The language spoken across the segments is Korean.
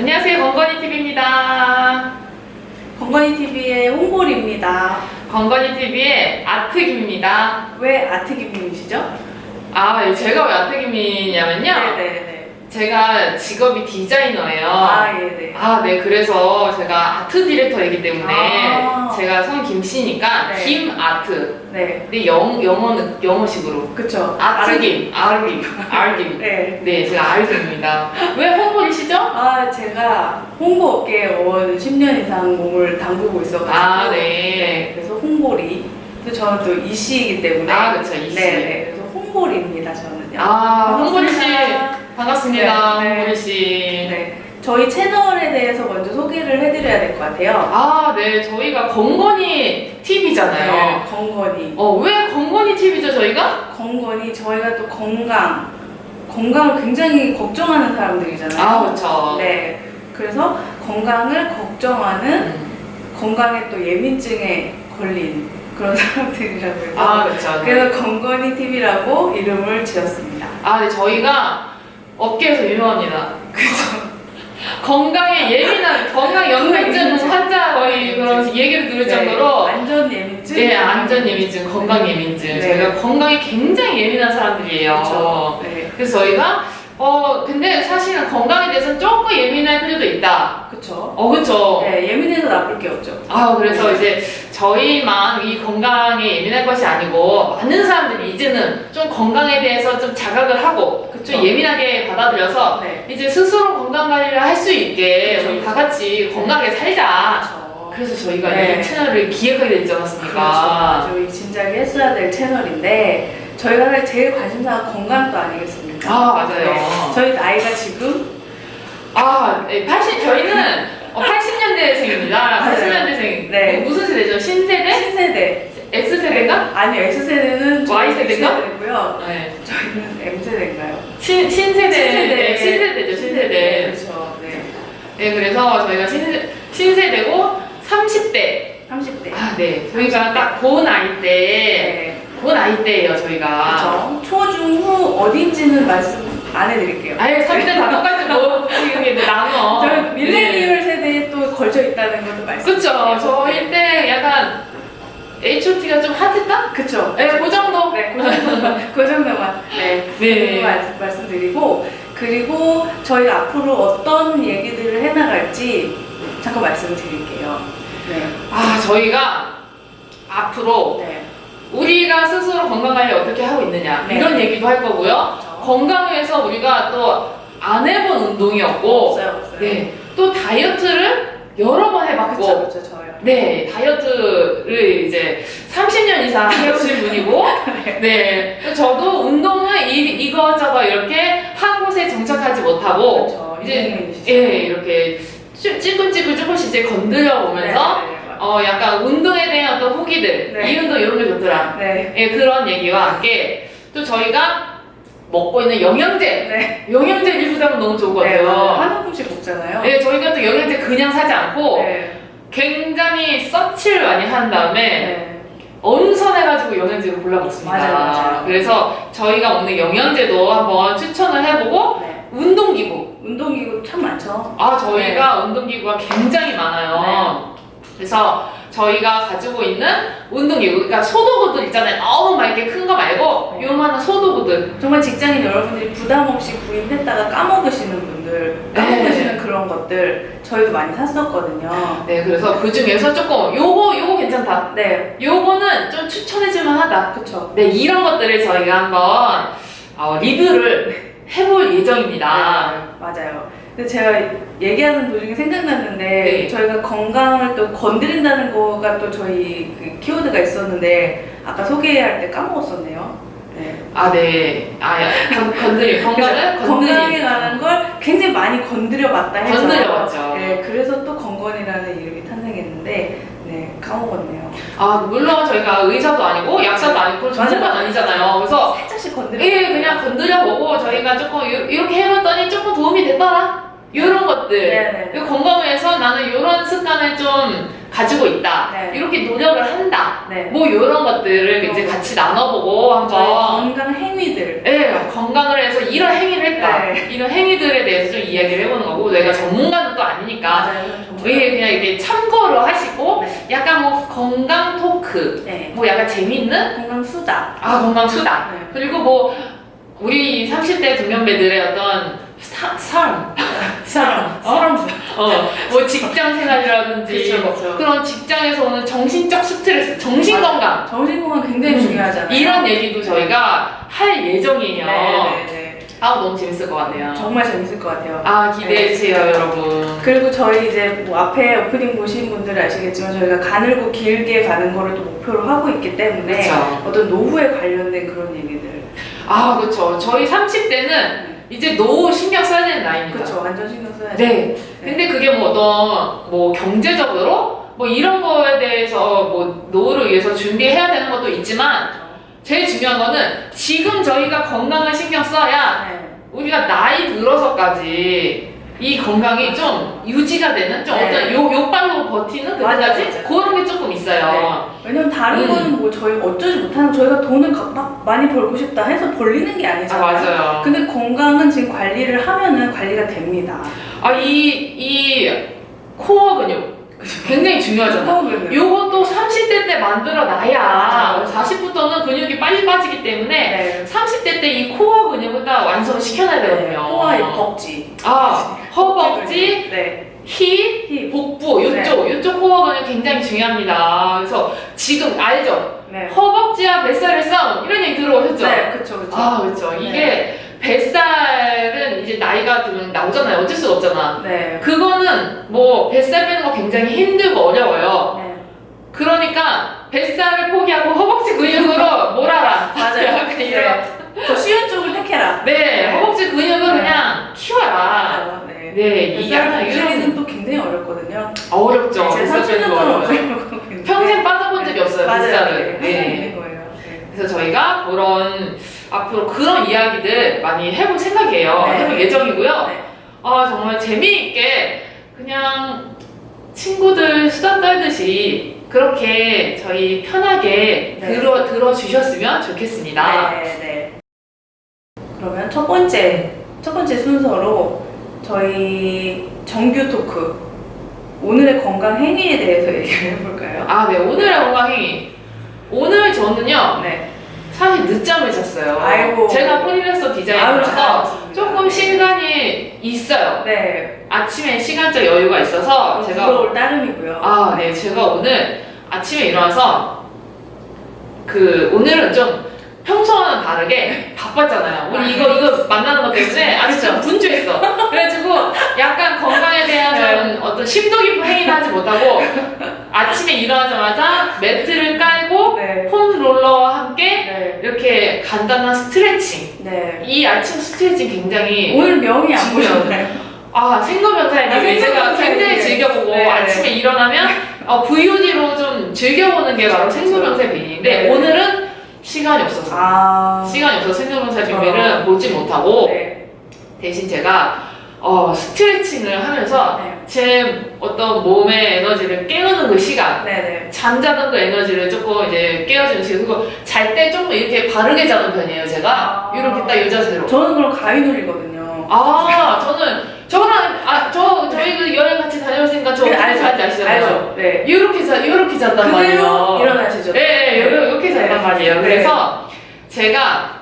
안녕하세요, 건건이 TV입니다. 건건이 TV의 홍보리입니다. 건건이 TV의 아트김입니다. 왜 아트기민이시죠? 아, 제가 왜 아트김이냐면요. 네네네. 제가 직업이 디자이너예요. 아 예 네. 아, 네. 그래서 제가 아트 디렉터이기 때문에 아. 제가 성 김씨니까 네. 김아트. 네. 근데 영, 영어는 영어식으로. 그쵸. 아트김, 아르김, 아르김. 네. 네, 제가 아르김입니다. 왜 홍보이시죠? 아 제가 홍보 업계에 원 10년 이상 몸을 담그고 있어가지고. 아, 네. 그래서 홍보리. 또 저는 또 이씨이기 때문에. 아, 그쵸, 이씨. 네 네. 그래서 홍보리입니다 저는요. 아, 홍보리 씨. 반갑습니다. 반갑습니다. 네, 네. 홍보리 씨. 네. 저희 채널에 대해서 먼저 소개를 해드려야 될 것 같아요. 아, 네. 저희가 건건이 TV잖아요. 네, 건건이. 어, 왜 건건이 TV죠, 저희가? 건건이 저희가 또 건강 건강을 굉장히 걱정하는 사람들이잖아요. 아, 그렇죠. 네. 그래서 건강을 걱정하는 음. 건강에 또 예민증에 걸린 그런 사람들이라고 해서 아, 그렇죠. 그래서 건건이 TV라고 이름을 지었습니다. 아, 네. 저희가 업계에서 유명합니다. 그죠? 건강에 예민한, 건강 연맹증 환자 거의 그런 얘기를 들을 네, 정도로 안전 예민증. 예, 안전 예민증, 건강 예민증. 네. 저희가 건강에 굉장히 예민한 사람들이에요. 그렇죠. 네. 그래서 저희가 어 근데 사실은 건강에 대해서는 조금 예민할 필요도 있다. 그렇죠. 어 그쵸. 네, 예민해서 나쁠 게 없죠. 아 그래서 네. 이제 저희만 이 건강에 예민할 것이 아니고 많은 사람들이 이제는 좀 건강에 대해서 좀 자각을 하고 그쵸. 좀 예민하게 받아들여서 네. 이제 스스로 건강 관리를 할 수 있게 그쵸, 우리 다 같이 건강하게 살자. 그렇죠. 그래서 저희가 네. 이 채널을 기획하게 되지 않았습니까? 그렇죠. 아주 이 진작에 했어야 될 채널인데 저희가 제일 관심사가 건강도 아니겠습니까? 아 맞아요. 네. 저희 나이가 지금 아, 네, 80, 저희는 어, 80년대생입니다. 맞아요. 80년대생. 네. 무슨 세대죠? 신세대? 신세대. X세대인가? 아니요, X세대는 Y세대인가? X세대고요. 네. 저희는 M세대인가요? 신, 신세대. 신세대. 네, 신세대죠, 신세대. 그렇죠. 네. 네, 그래서 저희가 신세, 신세대고 30대. 30대. 아, 네. 저희가 딱그 나이 때, 네. 그 나이 때예요, 저희가. 그렇죠. 초, 중, 후 어딘지는 말씀 안 해드릴게요. 아예 30대 다 똑같이 뭐, 지금 이제 나눠. 저희 네. 밀레니얼 세대에 또 걸쳐 있다는 것도 말씀. 그쵸. 저희 때 약간 H.O.T.가 좀 핫했다? 그쵸. 네, 그 정도. 네, 그 정도만, 그 정도만 네, 네. 그 말, 말씀드리고 그리고 저희가 앞으로 어떤 얘기들을 해나갈지 잠깐 말씀드릴게요. 네, 아, 저희가 앞으로 네, 우리가 스스로 건강 관리 어떻게 하고 있느냐 네. 이런 얘기도 할 거고요. 그렇죠. 건강에서 우리가 또 안 해본 운동이었고, 없어요, 없어요. 네, 또 다이어트를 여러 번 해봤고, 그쵸, 그쵸, 저요. 네, 다이어트를 이제 30년 이상 해오신 분이고, 네, 또 저도 운동을 이, 이거저거 이렇게 한 곳에 정착하지 못하고, 그쵸, 이제, 예, 이렇게 찌- 찔끔찔끔 조금씩 이제 건드려 보면서, 네, 네, 어, 약간 운동에 대한 어떤 후기들, 네. 이 운동 이런 게 좋더라. 네, 예, 그런 얘기와 함께 또 저희가 먹고 있는 영양제, 네, 영양제 리뷰하면 너무 좋을 것 네, 같아요. 한 움큼씩 먹잖아요. 예, 저희가 또 영양제 그냥 사지 않고 네, 굉장히 서치를 많이 한 다음에 네, 엄선해가지고 영양제를 골라 먹습니다. 맞아요, 맞아요. 그래서 저희가 오늘 영양제도 한번 추천을 해보고 네. 운동기구. 운동기구 참 많죠. 아, 저희가 운동기구가 굉장히 많아요. 그래서 저희가 가지고 있는 운동기구, 그러니까 소도구들 있잖아요. 너무 막 이렇게 큰 거 말고 네. 요만한 소도구들. 정말 직장인 여러분들이 부담 없이 구입했다가 까먹으시는 분들, 까먹으시는 그런 것들 저희도 많이 샀었거든요. 네, 그래서 그 중에서 조금 요거 요거 괜찮다. 네, 요거는 좀 추천해줄 만 하다. 그쵸. 네, 이런 것들을 저희가 한번 어, 리뷰를 해볼 예정입니다. 네, 맞아요. 근데 제가 얘기하는 도중에 생각났는데 네. 저희가 건강을 또 건드린다는 거가 또 저희 그 키워드가 있었는데 아까 소개할 때 까먹었었네요. 네. 아, 네. 아, 야, 건, 건드림. 건강은 그죠? 건강에 건드림. 관한 걸 굉장히 많이 건드려 봤다 해서 건드려봤죠. 네, 그래서 또 건건이라는 이름이 탄생했는데 네, 까먹었네요. 아, 물론 저희가 의사도 아니고 약사도 아니고 맞아요. 아니잖아요. 그래서 살짝씩 건드려. 예, 그냥 건드려 보고 저희가 조금 요- 이렇게 해봤더니 조금 도움이 됐더라. 이런 것들 네네. 그 건강에서 나는 이런 습관을 좀 가지고 있다 네. 이렇게 노력을 한다 네. 뭐 이런 것들을 이제 같이 나눠보고 한번 건강 행위들. 네, 건강을 해서 이런 행위를 했다 네. 이런 행위들에 대해서 좀 이야기를 해보는 거고 내가 전문가는 또 아니니까 맞아요. 이게 그냥 이렇게 참고를 하시고 네. 약간 뭐 건강 토크 네. 뭐 약간 재밌는 건강 수다. 아 건강 수다 네. 그리고 뭐 우리 30대 동년배들의 어떤 사, 삶 사람. 어? 사람. 어, 뭐 직장 생활이라든지 그쵸, 뭐 그쵸. 그런 직장에서 오는 정신적 스트레스, 정신. 건강 정신 건강 굉장히 음, 중요하잖아요. 이런 얘기도 저희가 할 예정이에요. 네 네 네. 아 너무 재밌을 것 같네요. 정말 재밌을 것 같아요. 아 기대해 주세요, 여러분. 그리고 저희 이제 뭐 앞에 오프닝 보신 분들 아시겠지만 저희가 가늘고 길게 가는 거를 또 목표로 하고 있기 때문에 그렇죠. 어떤 노후에 관련된 그런 얘기들. 아 그렇죠. 저희 30대는 이제 노후 신경 써야 되는 나이입니다. 그렇죠. 완전 신경 써야 돼. 네. 근데 그게 뭐 어떤 뭐 경제적으로 뭐 이런 거에 대해서 뭐 노후를 위해서 준비해야 되는 것도 있지만 제일 중요한 거는 지금 저희가 건강을 신경 써야 네. 우리가 나이 들어서까지 이 건강이 좀 유지가 되는 좀 네. 어떤 요 요빨로 버티는 맞아요, 그까지 맞아요. 그런 게 조금 있어요. 왜냐면 다른 음. 거는 뭐 저희 어쩌지 못하는 저희가 돈을 가- 막 많이 벌고 싶다 해서 벌리는 게 아 아니잖아요. 맞아요. 근데 건강은 지금 관리를 하면은 관리가 됩니다. 아이이 코어 근육 굉장히 중요하잖아. 호흡은 요것도 30대 때 만들어 놔야 맞아, 맞아. 40부터는 근육이 빨리 빠지기 때문에 네. 30대 때 이 코어 근육을 딱 완성을 시켜놔야 되거든요. 이 벅지. 아 허벅지, 네. 힙, 힙. 복부 요쪽 요쪽 코어 근육 굉장히 중요합니다. 그래서 지금 알죠? 네. 허벅지와 뱃살의 싸움 이런 얘기 들어오셨죠? 네, 그렇죠, 그렇죠. 아 그렇죠. 이게 뱃살은 이제 나이가 들면 나오잖아요. 어쩔 수가 없잖아. 네. 그거는 뭐 뱃살 빼는 거 굉장히 힘들고 어려워요. 네. 그러니까 뱃살을 포기하고 허벅지 근육으로 몰아라. 맞아요. 약간 이런. 네. 더 쉬운 쪽을 택해라. 네, 네. 허벅지 근육을 네. 그냥 키워라. 아, 네. 네, 이게 하나 이런 또 굉장히 어렵거든요. 어렵죠. 네, 제 뱃살 빼는 거 어려워요. 삼촌은 평생 빠져본 적이 없어요, 맞아요. 뱃살을. 네. 네. 거예요. 네. 그래서 저희가 그런 앞으로 그런 이야기들 많이 해볼 생각이에요. 네. 해볼 예정이고요. 네. 아 정말 재미있게 그냥 친구들 수다 떨듯이 그렇게 저희 편하게 네. 들어 들어주셨으면 좋겠습니다. 네, 네. 그러면 첫 번째 첫 번째 순서로 저희 정규 토크 오늘의 건강 행위에 대해서 얘기를 해볼까요? 아, 네 오늘의 건강 행위. 오늘 저는요 네. 사실 늦잠을 잤어요. 아이고. 제가 프리랜서 디자이너라서. 조금 네. 시간이 있어요. 네. 아침에 시간적 여유가 있어서 제가 부러울 따름이고요. 아, 네. 제가 오늘 아침에 일어나서 그 오늘은 좀 평소와는 다르게 바빴잖아요. 우리 이거 이거 만나는 것 때문에 아직 좀 분주했어. 그래가지고 약간 건강에 대한 좀 어떤 심도 깊은 행위는 하지 못하고 아침에 일어나자마자 매트를 깔고 네. 폼 롤러와 함께 네. 이렇게 간단한 스트레칭. 네. 이 아침 스트레칭 굉장히 오늘 명이 안. 보셨나요? 아 생로병사의 아, 님 제가 굉장히 님. 즐겨보고 네. 아침에 일어나면 어, VOD로 좀 즐겨보는 게 바로 생로병사의 비밀인데 네. 오늘은 시간이 없어서 아. 시간이 없어서 생로병사의 어. 비밀은 보지 못하고 네. 대신 제가 어, 스트레칭을 하면서 네. 제 어떤 몸의 에너지를 깨우는 그 시간 네. 네. 잠자던 그 에너지를 조금 이제 깨워주는 시간 그리고 잘 때 조금 이렇게 바르게 자는 편이에요 제가 아. 이렇게 딱이 자세로 저는 그럼 가위놀이거든요. 아 저는 저랑 아 저 저희 그 여행 같이 다녀오시니까 저 네, 어떻게 알죠. 자는지 아시잖아요. 알죠. 네. 이렇게 자 이렇게 잔단 말이에요. 일어나시죠. 네, 네, 이렇게 잔단 네. 말이에요. 네. 그래서 제가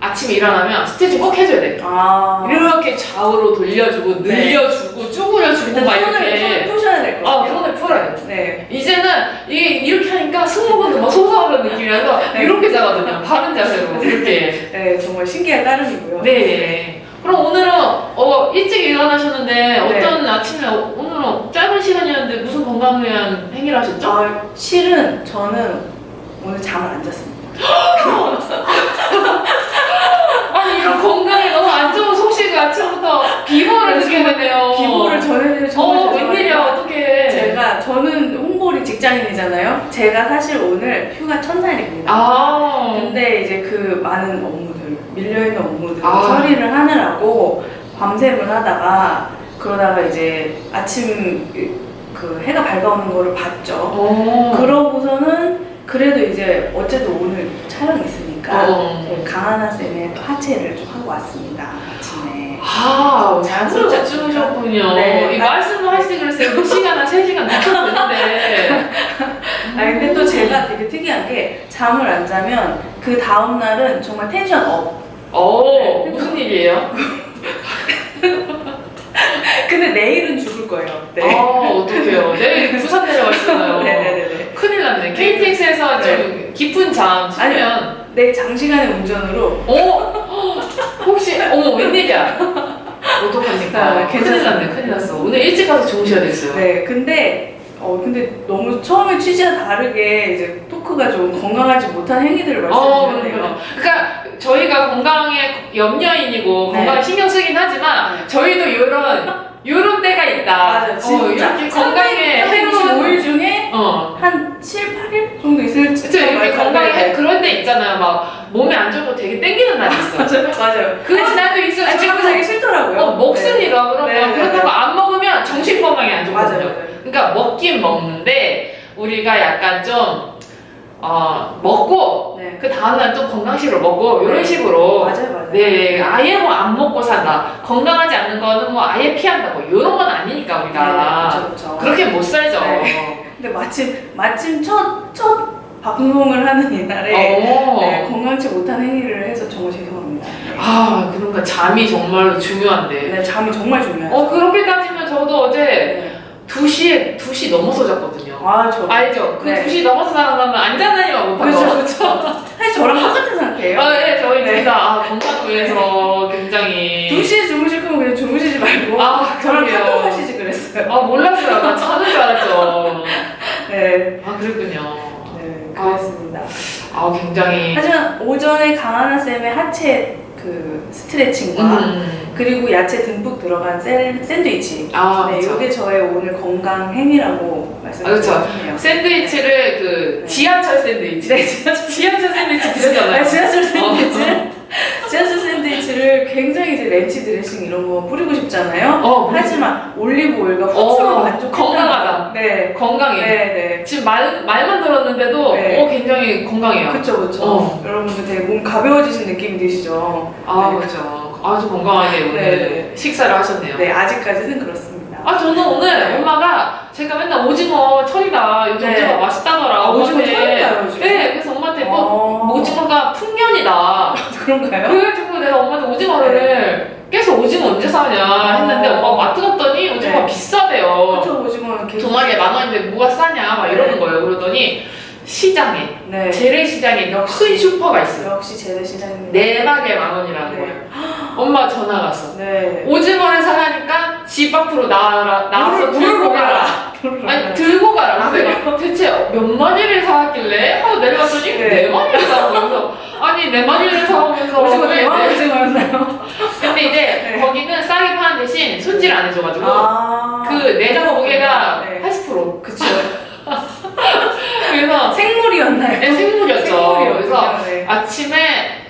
아침에 일어나면 스트레칭 꼭 해줘야 돼. 아. 이렇게 좌우로 돌려주고 네. 늘려주고 쭈그려주고 일단 막 손을, 손을 이렇게. 푸셔야 될 것 아 같아요. 손을 풀어야 돼. 네. 이제는 이게 이렇게 하니까 승모근도 막 솟아오르는 느낌이라서 네. 이렇게 자거든요. 바른 자세로 이렇게. 네, 정말 신기할 따름이고요. 네. 그럼 오늘은 어 일찍 일어나셨는데 어떤 아침에 어, 오늘은 짧은 시간이었는데 무슨 건강을 위한 행위를 하셨죠? 아, 실은 저는 오늘 잠을 안 잤습니다. 아니 이런 건강에 너무 안 좋은 소식을 아침부터 비보를 되네요. 비보를 전해드릴 정말 어 죄송합니다. 웬일이야 어떡해. 제가 저는 홍보리 직장인이잖아요. 제가 사실 오늘 휴가 첫날입니다. 아. 근데 이제 그 많은 업무들 밀려있는 업무들 아. 처리를 하느라고 밤샘을 하다가 그러다가 이제 아침 그 해가 밝아오는 거를 봤죠. 어. 그러고서는 그래도 이제 어쨌든 오늘 촬영이 있 으니까 어. 네, 강하나 쌤의 또 하체를 좀 하고 왔습니다 아침에. 아, 보셨죠? 주무셨군요. 네. 이 말씀을 하시지 그랬어요. 2시간이나 3시간 늦었는데. 아 근데 또 제가 되게 특이한 게 잠을 안 자면 그 다음 날은 정말 텐션 업. 어, 무슨 일이에요? 근데 내일은 죽을 거예요. 네. 아, 어떡해요. 내일 부산 내려가 있잖아요. 네네네. 큰일 났네. KTX에서 좀 깊은 잠 수면. 내일 장시간의 운전으로 어? 혹시, 어머, 웬일이야? 어떡합니까? 네, 큰일 괜찮습니다. 났네, 큰일 났어. 오늘 일찍 가서 주무셔야 됐어요. 네, 근데 어 근데 너무 처음에 취지와 다르게 이제 토크가 좀 건강하지 못한 행위들을 어, 말씀드렸네요. 그러니까. 그러니까 저희가 건강에 염려인이고 네. 건강에 신경 쓰긴 하지만 네. 저희도 이런 이런 때가 있다. 맞아, 어, 진짜. 이렇게 건강에 365일 중에 어. 한 7, 8일 정도 있을지. 그쵸 이렇게 건강에 네. 그런 때 있잖아요. 막 몸에 안 좋고 되게 땡기는 날이 있어. 맞아요, 맞아요. 그런 날도 있어요. 아니, 자꾸 자기 싫더라고요. 어, 먹습니다. 그러면 네, 네, 그렇다고 네. 안 먹으면 정신 건강에 안 네. 좋거든요. 맞아요. 그러니까 먹긴 먹는데 우리가 약간 좀 어, 먹고 네. 그 다음날 또 건강식으로 먹고 이런 네. 식으로 맞아요, 맞아요. 네 아예 뭐 안 먹고 산다 건강하지 않는 거는 뭐 아예 피한다 뭐 이런 건 아니니까 우리가 네, 그렇죠. 그렇게 못 살죠. 네. 근데 마침 마침 첫 첫 방송을 하는 이날에 어. 네, 건강치 못한 행위를 해서 정말 죄송합니다. 네. 아 그러니까 잠이 정말로 중요한데. 네, 잠이 정말 중요해요. 어 그렇게 따지면 저도 어제 네. 2시에 2시 넘어서 잤거든요. 아, 저. 알죠? 그 네. 2시 넘어서 자는 거는 안 못한 그렇죠, 거. 그렇죠. 사실 저랑 똑같은 상태예요. 아, 네, 저희 네. 둘다 아, 건강을 위해서 굉장히 2시에 주무실 거면 그냥 주무시지 말고 아, 저랑 그러게요. 카톡 하시지 그랬어요. 아 몰랐어요. 나 자는 줄 알았죠. 네. 아 그랬군요. 네, 아. 그랬습니다. 아 굉장히 하지만 오전에 강하나 쌤의 하체 그 스트레칭과 음. 그리고 야채 듬뿍 들어간 샌, 샌드위치. 아 네. 이게 저의 오늘 건강 행위라고 아. 말씀드리네요. 샌드위치를 그 네. 지하철 샌드위치. 네, 지하철 샌드위치 네, 드셨잖아요. 지하철 샌드위치. 어. 지하철 샌드위치를 굉장히 이제 렌치 드레싱 이런 거 뿌리고 싶잖아요. 어, 하지만 올리브 오일과 후추로 어, 만족한다. 건강하다. 네. 건강해. 네, 네. 지금 말 말만 들었는데도 네. 어 굉장히 건강해요. 그쵸, 그쵸. 어. 여러분들 되게 몸 가벼워지신 느낌이 드시죠? 아 네. 그렇죠. 아주 건강하게 오늘 네. 식사를 하셨네요. 네, 아직까지는 그렇습니다. 아 저는 오늘 네. 엄마가 제가 맨날 오징어 철이다 요즘 네. 오징어 맛있다더라 아, 오징어. 철이다요, 요즘? 네 그래서 엄마한테 뭐 어. 오징어가 풍년이다 그런가요? 그래가지고 내가 엄마한테 오징어를 계속 오징어 언제 사냐 했는데 어. 엄마가 마트 갔더니 오징어가 네. 비싸대요 그쵸, 오징어는 계속. 두 마리에 만 원인데 뭐가 싸냐 막 네. 이러는 거예요 그러더니 시장에 네. 재래시장에 큰 슈퍼가 있어요 역시 재래시장입니다. 네 마리에 만 원이라는 네. 거예요 엄마 전화 갔어 네. 오징어를 사가니까 집 앞으로 나와, 나와서 물을- 가라. 아니 들고 가라. 아, 그래서 내가 대체 몇 마리를 사왔길래 하고 내려갔더니 네. 네 마리를 사오면서 아니 네 마리를 사오면서 오징어 왜 대왕 네- 오징어였나요? 근데 이제 네. 거기는 싸게 파는 대신 손질 안 해줘가지고 아. 그 내장 무게가 네. 80% 그쵸. 그래서 생물이었나요? 네, 생물이었죠. 그래서 네. 아침에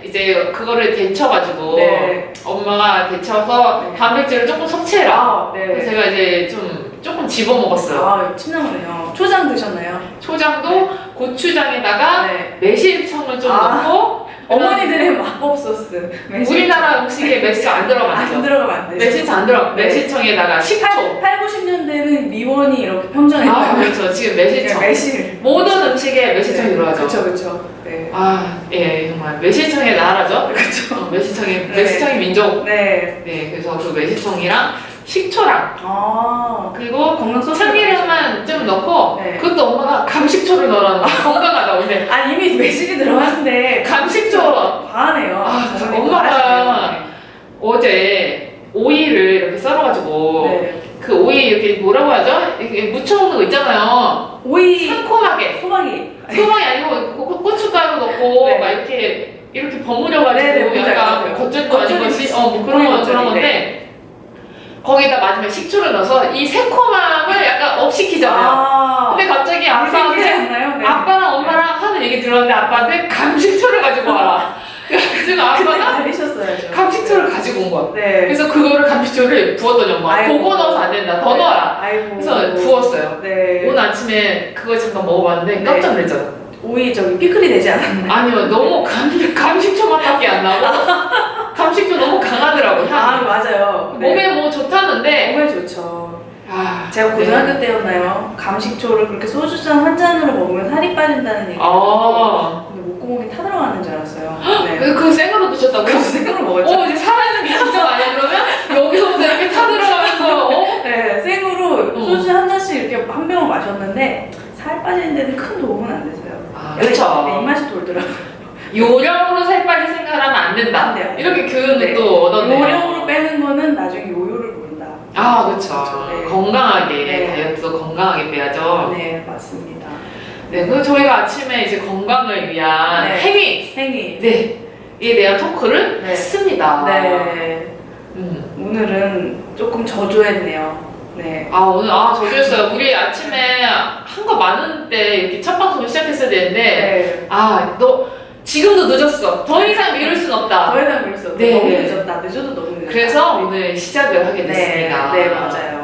이제 그거를 데쳐가지고 네. 엄마가 데쳐서 네. 단백질을 조금 섭취해라. 아, 그래서 네. 제가 이제 좀 조금 집어 먹었어요. 아, 침 나오네요. 초장 드셨나요? 초장도 고추장에다가 네. 매실청을 좀 아. 넣고 어머니들의 마법 소스. 매실. 우리나라 음식에 매실 안안 들어가죠. 들어가면 안 되죠. 매실청 안 들어. 네. 매실청에다가 식초. 8, 90년대는 미원이 이렇게 아 평정했나요? 그렇죠. 지금 매실청. 네, 매실. 모든 음식에 매실청이 들어가죠. 그쵸, 그쵸. 네. 아, 예, 정말 매실청의 나라죠. 그쵸. 어, 매실청의 네. 매실청의 민족. 네. 네, 그래서 그 매실청이랑 식초랑 아. 그리고 건강 소스. 참기름만 좀 넣고 네. 그것도 엄마가 감식초를 넣으라는 거야. 건강하다고 근데 아, 이미 매실이 들어갔는데. 감식초 과하네요. 아, 어머니 엄마가 과하시네요. 어제 오이를 이렇게 썰어가지고 네. 그 오이 이렇게 뭐라고 하죠? 이렇게 묻혀놓는 거 있잖아요. 오이 상콤하게 소박이. 소방이 아니고 고- 고- 고춧가루 넣고 네. 막 이렇게 이렇게 버무려가지고 네, 네, 뭔지 약간 같아요. 겉절도 아닌 겉절이 것이 비슷- 어뭐 그런 거 겉절이, 그런 건데 네. 거기다 마지막에 식초를 넣어서 이 새콤함을 약간 업시키잖아요. 아. 근데 갑자기 아빠한테 않나요? 네. 아빠랑 엄마랑 하는 얘기 들었는데 아빠한테 감식초를 가지고 와라. 그래가지고 그때 아빠가 달리셨어야죠. 감식초를 가지고 온 거야. 네. 그래서 그거를 감식초를 부었더니 엄마 아이고. 그거 넣어서 안 된다. 더 넣어라. 아이고. 그래서 부었어요. 네. 오늘 아침에 그거 잠깐 먹어봤는데 네. 깜짝 놀랐잖아. 오이 저기 피클이 되지 않았나요? 아니요, 너무 감, 감식초 맛밖에 안 나고 감식초 너무 강하더라고. 아. 맞아요. 네. 몸에 뭐 좋다는데 몸에 좋죠. 아, 제가 고등학교 네. 때였나요? 감식초를 그렇게 소주잔 한 잔으로 먹으면 살이 빠진다는 얘기. 아, 근데 목구멍이 타들어가는 줄 알았어요. 네. 그, 그 생으로 드셨다고? 그래서 생으로 먹었죠. 어, 이제 살아있는 게 진짜 아니야 그러면 여기서부터 이렇게 타들어가면서 어? 네, 생으로 어. 소주 한 잔씩 이렇게 한 병을 마셨는데 살 빠지는 데는 큰 도움은 안 되세요. 아, 네, 그쵸. 입맛이 돌더라고요. 요령으로 살 빠질 생각을 하면 안 된다. 안 돼요. 이렇게 교훈을 네. 또 얻었네요. 요령으로 빼는 거는 나중에 요요를 모른다. 아. 그쵸, 네. 건강하게, 네. 다이어트도 건강하게 빼야죠. 네, 맞습니다. 네, 그리고 저희가 아침에 이제 건강을 위한 네. 행위, 생일. 네, 이에 대한 토크를 네. 했습니다. 네, 음. 오늘은 조금 저조했네요. 네. 아, 오늘, 아, 저기였어요. 우리 아침에 한 거 많은데 이렇게 첫 방송을 시작했어야 되는데, 네. 아, 너 지금도 늦었어. 더 이상 미룰 순 없다. 더 이상 그랬어. 네. 너무 늦었다. 늦어도 너무 늦었다. 그래서 네. 오늘 시작을 하게 됐습니다. 네, 네, 맞아요.